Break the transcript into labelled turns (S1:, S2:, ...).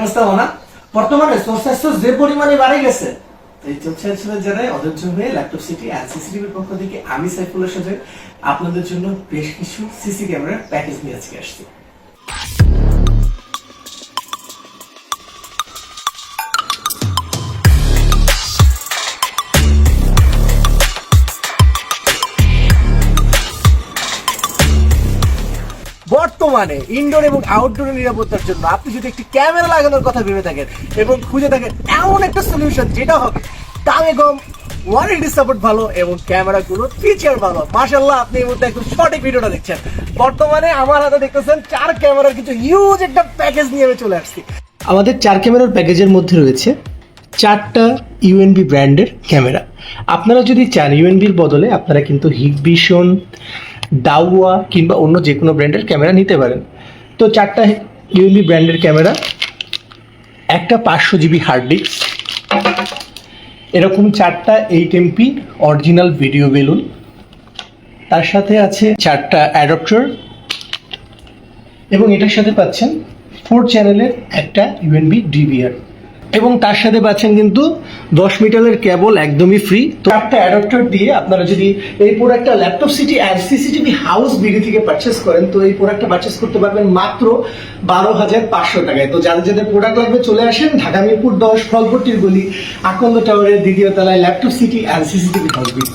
S1: অবস্থা না। বর্তমানে স্বাস্থ্য যে পরিমাণে বাড়ে গেছে, এই চলছে ছিল যারা অধৈর্য হয়ে ল্যাপটপ সিটি আর সিসিটিভির পক্ষ থেকে আমি সাইফুলের সাথে আপনাদের জন্য বেশ কিছু সিসি ক্যামেরার প্যাকেজ নিয়ে আজকে আসছি। বর্তমানে ইনডোর এবং আউটডোর নিরাপত্তার জন্য আপনি যদি একটি ক্যামেরা লাগানোর কথা ভেবে থাকেন এবং খুঁজে থাকেন এমন একটা সলিউশন যেটা হবে, দামে কম ওয়ারেন্টি সাপোর্ট ভালো এবং ক্যামেরাগুলো ফিচার ভালো। মাশাল্লাহ আপনি এই মুহূর্তে একদম সঠিক ভিডিওটা দেখছেন। বর্তমানে আমার হাতে দেখতেছেন চার ক্যামেরার কিছু ইউজ একটা প্যাকেজ নিয়ে আমি চলে আসছি। আমাদের চার ক্যামেরার প্যাকেজের মধ্যে রয়েছে চারটা ইউএনবি ব্র্যান্ডের ক্যামেরা আপনারা যদি চান ইউএনবির বদলে, আপনারা কিন্তু হিগভিশন ডাউয়া কিংবা অন্য যে কোনো ব্র্যান্ডের ক্যামেরা নিতে পারেন। তো চারটা ইউএনবি ব্র্যান্ডের ক্যামেরা একটা পাঁচশো জিবি হার্ড ডিস্ক এরকম চারটা eight MP original video balun, তার সাথে আছে চারটা অ্যাডপ্টার এবং এটার সাথে পাচ্ছেন ফোর চ্যানেলের একটা ইউএনবি ডিভিআর এবং তার সাথে পাচ্ছেন কিন্তু দশ মিটারের কেবল একদমই ফ্রি তো একটা অ্যাডাপ্টার দিয়ে আপনারা যদি এই প্রোডাক্টটা laptop city and CCTV house BD থেকে পারচেস করেন, তো এই প্রোডাক্টটা পারচেস করতে পারবেন মাত্র বারো হাজার পাঁচশো টাকায়। তো যাদের যাদের প্রোডাক্ট লাগবে চলে আসেন ঢাকা মিরপুর দশ, ফলপট্টির গলি, আকন্দ টাওয়ারের দ্বিতীয় তলায় ল্যাপটপ সিটি আর সিসিটিভি হাউস বিডি